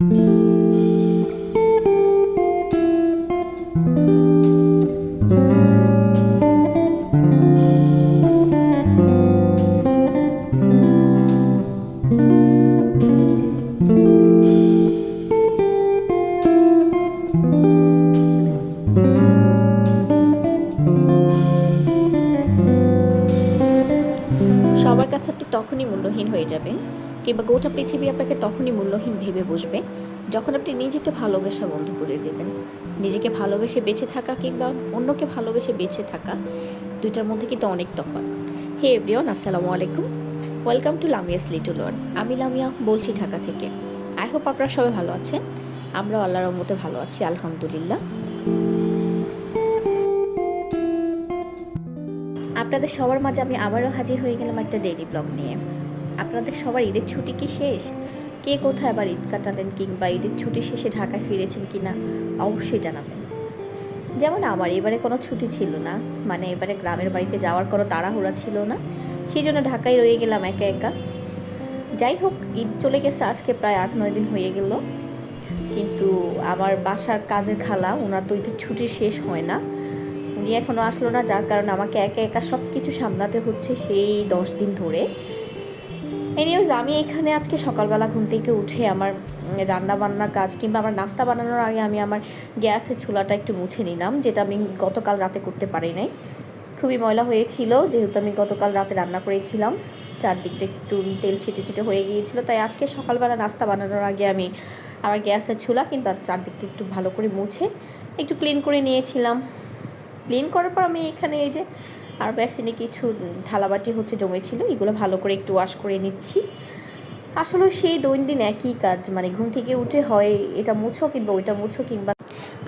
সবার কাছে আপনি তখনই মূল্যহীন হয়ে যাবেন কিংবা গোটা পৃথিবী আপনাকে তখনই মূল্যহীন ভেবে বসবে যখন আপনি নিজেকে ভালোবাসা বন্ধ করে দেবেন। নিজেকে ভালোবেসে বেঁচে থাকা কিংবা অন্যকে ভালোবেসে বেঁচে থাকা দুইটার মধ্যে কিন্তু অনেক তফাৎ। হে এভরিওয়ান, আসসালামু আলাইকুম। Welcome to Lamia's little world আমি লামিয়া বলছি ঢাকা থেকে। আই হোপ আপনারা সবাই ভালো আছেন। আমরাও আল্লাহর রহমতে ভালো আছি, আলহামদুলিল্লাহ। আপনাদের সবার মাঝে আমি আবারও হাজির হয়ে গেলাম একটা ডেইলি ব্লগ নিয়ে। আপনাদের সবার ঈদের ছুটি কি শেষ? কে কোথায় আবার ঈদ কাটালেন কিংবা ঈদের ছুটি শেষে ঢাকায় ফিরেছেন কি না অবশ্যই জানাবেন। যেমন আমার এবারে কোনো ছুটি ছিল না মানে এবারে গ্রামের বাড়িতে যাওয়ার কোনো তাড়াহুড়া ছিল না, সেই জন্য ঢাকায় রয়ে গেলাম একা একা। যাই হোক, ঈদ চলে গেছে আজকে প্রায় আট নয় দিন হয়ে গেল। কিন্তু আমার বাসার কাজের খালা ওনার তো ঈদের ছুটি শেষ হয় না। উনি এখনও আসলো না, যার কারণে আমাকে একা একা সব কিছু সামলাতে হচ্ছে সেই দশ দিন ধরে। এনিওজ আমি এখানে আজকে সকালবেলা ঘুম থেকে উঠে আমার রান্না বান্নার কাজ কিংবা আমার নাস্তা বানানোর আগে আমি আমার গ্যাসের চুলাটা একটু মুছে নিলাম, যেটা আমি গতকাল রাতে করতে পারি নাই। খুবই ময়লা হয়েছিল, যেহেতু আমি গতকাল রাতে রান্না করেছিলাম, চারদিকটা একটু তেল ছিটে ছিটে হয়ে গিয়েছিল, তাই আজকে সকালবেলা নাস্তা বানানোর আগে আমি আমার গ্যাসের চুলা কিংবা চারদিকটা একটু ভালো করে মুছে, একটু ক্লিন করে নিয়েছিলাম। ক্লিন করার পর আমি এখানে এই যে আর বেসিনে কিছু থালাবাটি হচ্ছে জমেছিল এগুলো ভালো করে একটু ওয়াশ করে নিচ্ছি। আসলে সেই দৈনন্দিন একই কাজ মানে ঘুম থেকে উঠে হয় এটা মুছো কিংবা ওইটা মুছো কিংবা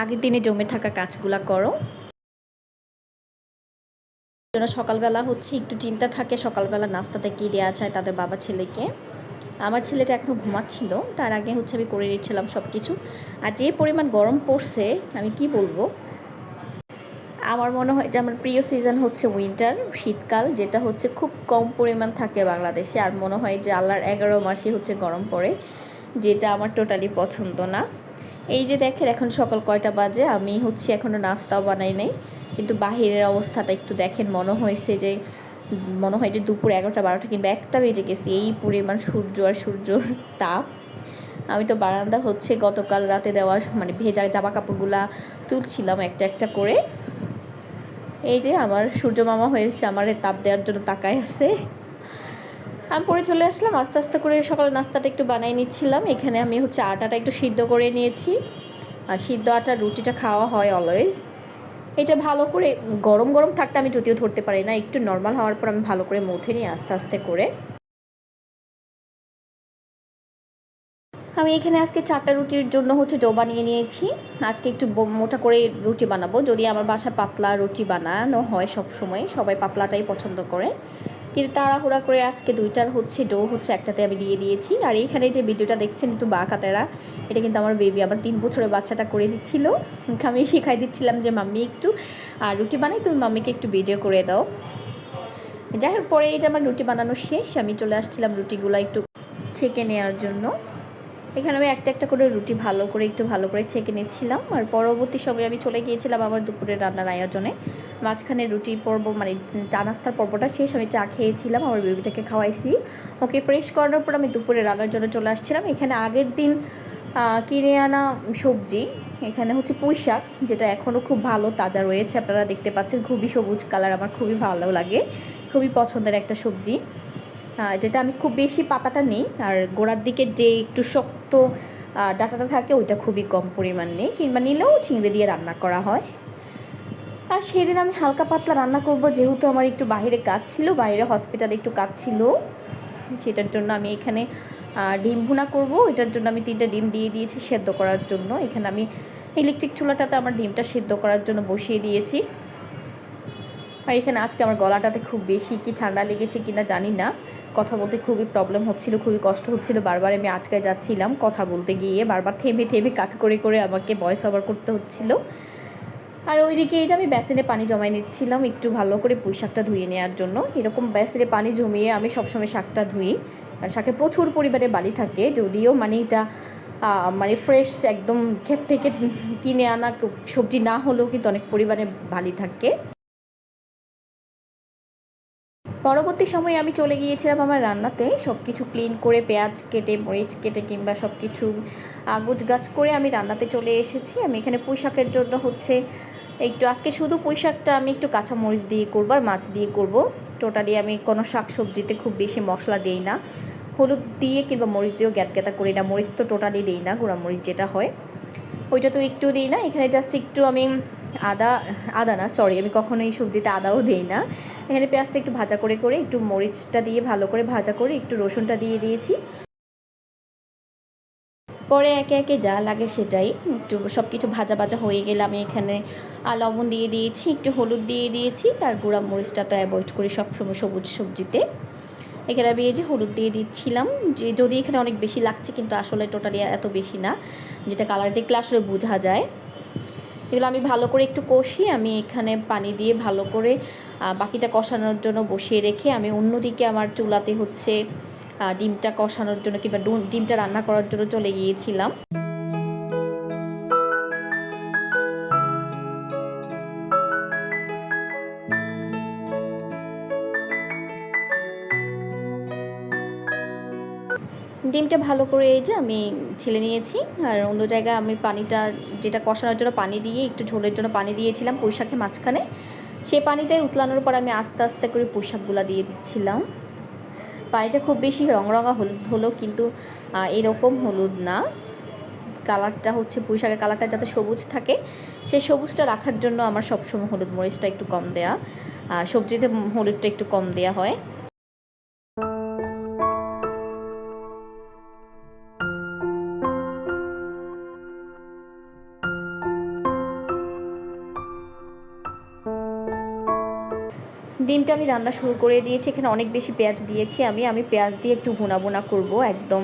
আগের দিনে জমে থাকা কাজগুলা করো। জন্য সকালবেলা হচ্ছে একটু চিন্তা থাকে, সকালবেলা নাস্তাতে কী দেওয়া যায় তাদের বাবা ছেলেকে। আমার ছেলেটা এখনও ঘুমাচ্ছিল, তার আগে হচ্ছে আমি করে নিচ্ছিলাম সব কিছু আর যে পরিমাণ গরম পড়ছে, আমি কি বলব? আমার মনে হয় যে আমার প্রিয় সিজন হচ্ছে উইন্টার শীতকাল, যেটা হচ্ছে খুব কম পরিমাণ থাকে বাংলাদেশে। আর মনে হয় যে আল্লাহর এগারো মাসে হচ্ছে গরম পড়ে, যেটা আমার টোটালি পছন্দ না। এই যে দেখেন, এখন সকাল কয়টা বাজে? আমি হচ্ছে এখনও নাস্তাও বানাই নাই, কিন্তু বাহিরের অবস্থাটা একটু দেখেন, মনে হয়েছে যে, মনে হয় যে দুপুর এগারোটা, বারোটা কিংবা একটা বেজে গেছে। এই পরিমাণ সূর্য আর সূর্যর তাপ। আমি তো বারান্দা হচ্ছে গতকাল রাতে দেওয়া মানে ভেজা জামা কাপড়গুলা তুলছিলাম একটা একটা করে। এই যে আমার সূর্য মামা হয়েছে আমার তাপ দেওয়ার জন্য তাকায় আছে। আমি পরে চলে আসলাম, আস্তে আস্তে করে সকালে নাস্তাটা একটু বানাই নিচ্ছিলাম। এখানে আমি হচ্ছে আটাটা একটু সিদ্ধ করে নিয়েছি। আর সিদ্ধ আটা, রুটিটা খাওয়া হয় অলওয়েজ এটা ভালো করে গরম গরম থাকতে আমি যদিও ধরতে পারি না, একটু নর্মাল হওয়ার পর আমি ভালো করে মথে নিই আস্তে আস্তে করে আমি এখানে আজকে চারটা রুটির জন্য হচ্ছে ডো বানিয়ে নিয়েছি। আজকে একটু মোটা করে রুটি বানাবো। যদি আমার বাসায় পাতলা রুটি বানানো হয় সব সময়, সবাই পাতলাটাই পছন্দ করে। কিন্তু তাড়াহুড়া করে আজকে দুইটার হচ্ছে ডো হচ্ছে একটাতে আমি দিয়ে দিয়েছি। আর এইখানে যে ভিডিওটা দেখছেন একটু বাঁকাতেরা এটা কিন্তু আমার বেবি আমার তিন বছরের বাচ্চাটা করে দিচ্ছিল। আমি শিখাই দিচ্ছিলাম যে, মাম্মি একটু আর রুটি বানাই, তুমি মাম্মিকে একটু ভিডিও করে দাও। যাই হোক, পরে এটা আমার রুটি বানানো শেষ, আমি চলে আসছিলাম রুটিগুলো একটু ছেঁকে নেওয়ার জন্য। এখানে আমি একটা একটা করে রুটি ভালো করে, একটু ভালো করে ছেঁকে নিচ্ছিলাম। আর পরবর্তী সময় আমি চলে গিয়েছিলাম আমার দুপুরের রান্নার আয়োজনে। মাঝখানে রুটি পর্ব মানে চা নাস্তার পর্বটা শেষ, আমি চা খেয়েছিলাম, আমার বেবিটাকে খাওয়াইছি। ওকে ফ্রেশ করানোর পর আমি দুপুরে রান্নার জন্য চলে আসছিলাম। এখানে আগের দিন কিনে আনা সবজি, এখানে হচ্ছে পুঁই শাক, যেটা এখনও খুব ভালো, তাজা রয়েছে। আপনারা দেখতে পাচ্ছেন, খুবই সবুজ কালার আমার খুবই ভালো লাগে। খুবই পছন্দের একটা সবজি। যেটা আমি খুব বেশি পাতাটা নেই, আর গোড়ার দিকে যে একটু শক্ত ডাটাটা থাকে ওইটা খুবই কম পরিমাণ নেই, কিংবা নিলেও চিংড়ি দিয়ে রান্না করা হয়। আর সেদিন আমি হালকা পাতলা রান্না করব, যেহেতু আমার একটু বাইরে কাজ ছিল, বাইরে হসপিটালে একটু কাজ ছিল, সেটার জন্য আমি এখানে ডিম ভুনা করব, এটার জন্য আমি তিনটা ডিম দিয়ে দিয়েছি সেদ্ধ করার জন্য। এখানে আমি ইলেকট্রিক চুলাটাতে আমার ডিমটা সেদ্ধ করার জন্য বসিয়ে দিয়েছি। আর এখানে আজকে আমার গলাটাতে খুব বেশি কি ঠান্ডা লেগেছে কিনা জানি না। কথা বলতে খুবই প্রবলেম হচ্ছিল, খুবই কষ্ট হচ্ছিল। বারবার আমি আটকে যাচ্ছিলাম কথা বলতে গিয়ে, বারবার থেমে থেমে কাজ করে করে আমাকে ভয়েস ওভার করতে হচ্ছিল। আর ওইদিকে এটা আমি বেসিনে পানি জমাই নিচ্ছিলাম, একটু ভালো করে পুঁই শাকটা ধুয়ে নেওয়ার জন্য। এরকম বেসিনে পানি জমিয়ে আমি সবসময় শাকটা ধুই। আর শাকে প্রচুর পরিমাণে বালি থাকে, যদিও মানে এটা মানে ফ্রেশ একদম ক্ষেত থেকে কিনে আনা সবজি না হলেও কিন্তু অনেক পরিমাণে বালি থাকে। পরবর্তী সময়ে আমি চলে গিয়েছিলাম আমার রান্নাতে। সব কিছু ক্লিন করে, পেঁয়াজ কেটে, মরিচ কেটে কিংবা সব কিছু গুছ গাছ করে আমি রান্নাতে চলে এসেছি। আমি এখানে পুঁই শাকের জন্য হচ্ছে একটু, আজকে শুধু পুঁই শাকটা আমি একটু কাঁচা মরিচ দিয়ে করব আর মাছ দিয়ে করব। টোটালি আমি কোনো শাক সবজিতে খুব বেশি মশলা দিই না। হলুদ দিয়ে কিংবা মরিচ দিয়েও গ্যাত গ্যাতা করি না। মরিচ তো টোটালি দিই না গুঁড়া মরিচ যেটা হয়। ওইটা তো একটু দিই না। এখানে জাস্ট একটু আমি আদা আদা না সরি আমি কখনোই সবজিতে আদাও দিই না। এখানে পেঁয়াজটা একটু ভাজা করে করে, একটু মরিচটা দিয়ে ভালো করে ভাজা করে, একটু রসুনটা দিয়ে দিয়েছি। পরে একে একে যা লাগে সেটাই, একটু সব কিছু ভাজা ভাজা হয়ে গেলে আমি এখানে লবণ দিয়ে দিয়েছি, একটু হলুদ দিয়ে দিয়েছি, আর গুঁড়া মরিচটা তো অ্যাভয়েড করি সবসময় সবুজ সবজিতে। এখানে আমি এই যে হলুদ দিয়ে দিচ্ছিলাম, যে যদি এখানে অনেক বেশি লাগছে, কিন্তু আসলে টোটালি এত বেশি না, যেটা কালার দেখলে আসলে বোঝা যায়। এগুলো আমি ভালো করে একটু কষি আমি এখানে পানি দিয়ে ভালো করে বাকিটা কষানোর জন্য বসিয়ে রেখে আমি অন্যদিকে আমার চুলাতে হচ্ছে ডিমটা কষানোর জন্য কিংবা ডিমটা রান্না করার জন্য চলে গিয়েছিলাম। ডিমটা ভালো করে এই যে আমি ছেলে নিয়েছি, আর অন্য জায়গায় আমি পানিটা যেটা কষানোর জন্য পানি দিয়ে, একটু ঝোলের জন্য পানি দিয়েছিলাম পুঁইশাকের মাঝখানে। সেই পানিটাই উতলানোর পর আমি আস্তে আস্তে করে পুঁইশাকগুলো দিয়ে দিচ্ছিলাম। পানিটা খুব বেশি রং রঙা হলুদ হলো কিন্তু এরকম হলুদ না। কালারটা হচ্ছে পুঁইশাকের কালারটা যাতে সবুজ থাকে, সেই সবুজটা রাখার জন্য আমার সবসময় হলুদ মরিচটা একটু কম দেয়া সবজিতে হলুদটা একটু কম দেয়া হয়। ডিমটা আমি রান্না শুরু করে দিয়েছি। এখানে অনেক বেশি পেঁয়াজ দিয়েছি আমি। আমি পেঁয়াজ দিয়ে একটু ভুনা ভুনা করব, একদম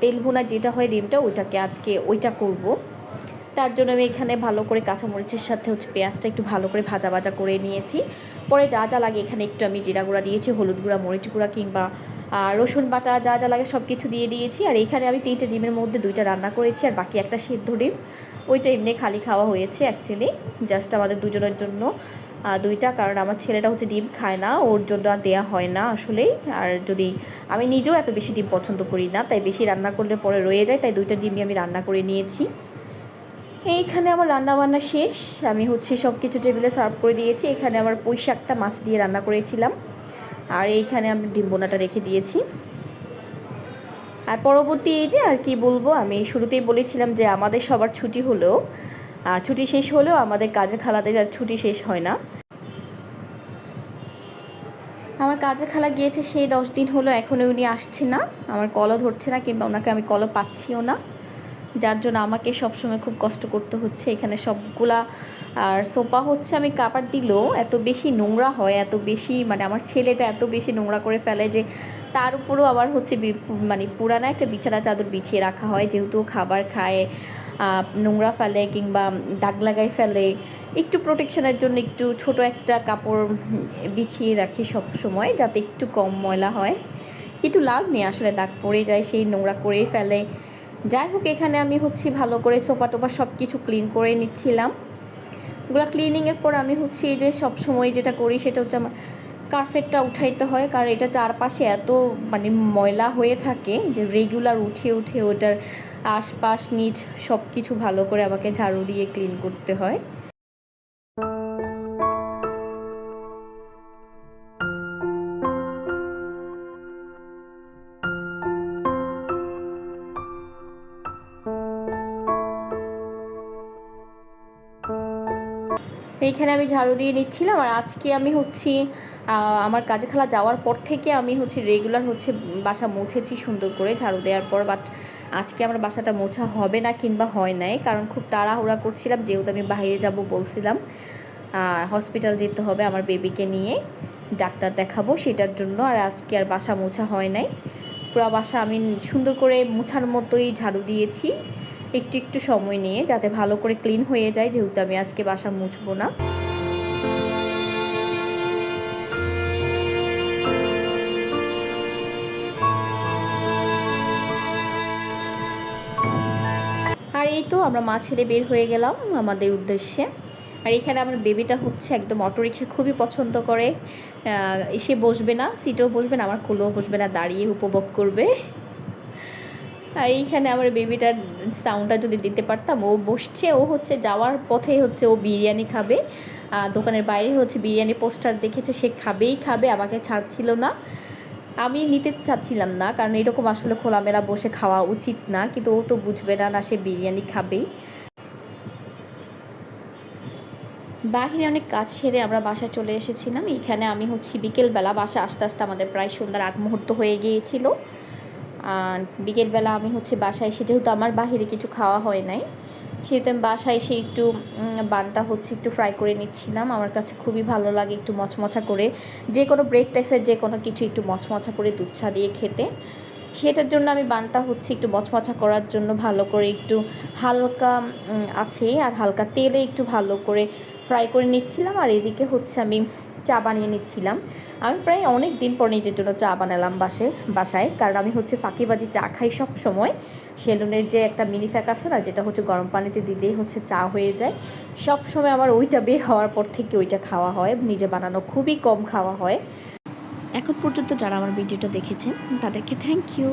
তেল ভুনা যেটা হয় ডিমটা, ওইটাকে আজকে ওইটা করব। তার জন্য আমি এখানে ভালো করে কাঁচামরিচের সাথে হচ্ছে পেঁয়াজটা একটু ভালো করে ভাজা ভাজা করে নিয়েছি। পরে যা যা লাগে এখানে একটু আমি জিরা গুঁড়া দিয়েছি, হলুদ গুঁড়া, মরিচ গুঁড়া কিংবা রসুন বাটা যা যা লাগে সব কিছু দিয়ে দিয়েছি। আর এখানে আমি তিনটে ডিমের মধ্যে দুইটা রান্না করেছি আর বাকি একটা সিদ্ধ ডিম। ওইটা এমনি খালি খাওয়া হয়েছে অ্যাকচুয়ালি জাস্ট আমাদের দুজনের জন্য। দুইটা, কারণ আমার ছেলেটা হচ্ছে ডিম খায় না, ওর জন্য আর দেওয়া হয় না আসলেই। আর যদি আমি নিজেও এত বেশি ডিম পছন্দ করি না, তাই বেশি রান্না করলে পরে রয়ে যায়, তাই দুইটা ডিমই আমি রান্না করে নিয়েছি। এইখানে আমার রান্না বান্না শেষ, আমি হচ্ছে সব কিছু টেবিলে সার্ভ করে দিয়েছি, এখানে আমার পুঁই শাকটা মাছ দিয়ে রান্না করেছিলাম। আর এইখানে আমি ডিম বোনাটা রেখে দিয়েছি। আর পরবর্তী এই যে, আর কি বলব, আমি শুরুতেই বলেছিলাম যে আমাদের সবার ছুটি হলেও ছুটি শেষ হলেও আমাদের কাজে খালাদের আর ছুটি শেষ হয় না। আমার কাজে খালা গিয়েছে সেই দশ দিন হলো এখনও উনি আসছে না। আমার কলও ধরছে না কিংবা ওনাকে আমি কলও পাচ্ছিও না। যার জন্য আমাকে সবসময় খুব কষ্ট করতে হচ্ছে। এখানে সবগুলা, আর সোফা হচ্ছে আমি কাপড় দিলেও এত বেশি নোংরা হয়, এত বেশি মানে আমার ছেলেটা এত বেশি নোংরা করে ফেলে যে তার উপরও আবার হচ্ছে মানে পুরানা একটা বিছানা চাদর বিছিয়ে রাখা হয়। যেহেতু খাবার খায় নোংরা ফেলে কিংবা দাগ লাগাই ফেলে, একটু প্রোটেকশনের জন্য একটু ছোট একটা কাপড় বিছিয়ে রাখি সব সময় যাতে একটু কম ময়লা হয়। কিন্তু লাভ নেই, আসলে দাগ পড়ে যায়, সেই নোংরা করেই ফেলে। যাই হোক, এখানে আমি হচ্ছে ভালো করে সোফা টোপা সব কিছু ক্লিন করে নিচ্ছিলাম। ওগুলো ক্লিনিংয়ের পর আমি হচ্ছে এই যে সব সময় যেটা করি সেটা হচ্ছে আমার কার্পেটটা উঠাইতে হয়, কারণ এটা চারপাশে এত মানে ময়লা হয়ে থাকে যে রেগুলার উঠে উঠে ওটার আশপাশ, নিচ সব কিছু ভালো করে আমাকে ঝাড়ু দিয়ে ক্লিন করতে হয়। এইখানে আমি ঝাড়ু দিয়ে নিচ্ছিলাম আর আজকে আমি হচ্ছে আমার কাজে খালা যাওয়ার পর থেকে আমি হচ্ছে রেগুলার হচ্ছে বাসা মুছেছি সুন্দর করে ঝাড়ু দেওয়ার পর বাট আজকে আমার বাসাটা মোছা হবে না কিংবা হয় নাই, কারণ খুব তাড়াহুড়া করছিলাম, যেহেতু আমি বাইরে যাব বলছিলাম। হসপিটাল যেতে হবে আমার বেবিকে নিয়ে, ডাক্তার দেখাবো সেটার জন্য, আর আজকে আর বাসা মোছা হয় নাই। পুরো বাসা আমি সুন্দর করে মোছার মতোই ঝাড়ু দিয়েছি, একটু একটু সময় নিয়ে, যাতে ভালো করে ক্লিন হয়ে যায়, যেহেতু আমি আজকে বাসা মুছবো না। আমরা মা ছেড়ে বের হয়ে গেলাম আমাদের উদ্দেশ্যে। আর এখানে আমার বেবিটা হচ্ছে একদম অটোরিক্সা খুবই পছন্দ করে। এসে বসবে না, সিটেও বসবে না, আমার কোলেও বসবে না, দাঁড়িয়ে উপভোগ করবে। আর এইখানে আমার বেবিটার সাউন্ডটা যদি দিতে পারতাম, ও বসছে, ও হচ্ছে যাওয়ার পথে হচ্ছে ও বিরিয়ানি খাবে। দোকানের বাইরে হচ্ছে বিরিয়ানি পোস্টার দেখেছে, সে খাবেই খাবে, আমাকে ছাড়ছিল না। আমি নিতে চাচ্ছিলাম না, কারণ এরকম আসলে খোলামেলা বসে খাওয়া উচিত না, কিন্তু ও তো বুঝবে না না সে বিরিয়ানি খাবেই। বাহিরে অনেক কাজ সেরে আমরা বাসায় চলে এসেছিলাম। এইখানে আমি হচ্ছে বিকেলবেলা বাসা আস্তে আস্তে আমাদের প্রায় সন্ধ্যার আগ মুহূর্ত হয়ে গিয়েছিল। আর বিকেলবেলা আমি হচ্ছে বাসায় এসে, যেহেতু আমার বাহিরে কিছু খাওয়া হয় নাই আমি বাসায় এসে একটু বানটা হচ্ছে একটু ফ্রাই করে নিচ্ছিলাম। আমার কাছে খুবই ভালো লাগে একটু মচমচা করে। যে কোনো ব্রেড টাইপের যে কোনো কিছু একটু মচমচা করে দুধ দিয়ে খেতে। সেটার জন্য আমি বানটা হচ্ছে একটু মচমচা করার জন্য ভালো করে একটু হালকা আছে আর হালকা তেলে একটু ভালো করে ফ্রাই করে নিচ্ছিলাম। আর এদিকে হচ্ছে আমি চা বানিয়ে নিচ্ছিলাম। আমি প্রায় অনেক দিন পর নিজের জন্য চা বানালাম বাসে, বাসায়। কারণ আমি হচ্ছে ফাঁকিবাজি চা খাই সব সময় সেলুনের যে একটা মিনি ফ্যাক আছে না, যেটা হচ্ছে গরম পানিতে দিলেই হচ্ছে চা হয়ে যায়। সব সময় আমার ওইটা বের হওয়ার পর থেকে ওইটা খাওয়া হয়, নিজে বানানো খুবই কম খাওয়া হয়। এখন পর্যন্ত যারা আমার ভিডিওটা দেখেছেন, তাদেরকে থ্যাংক ইউ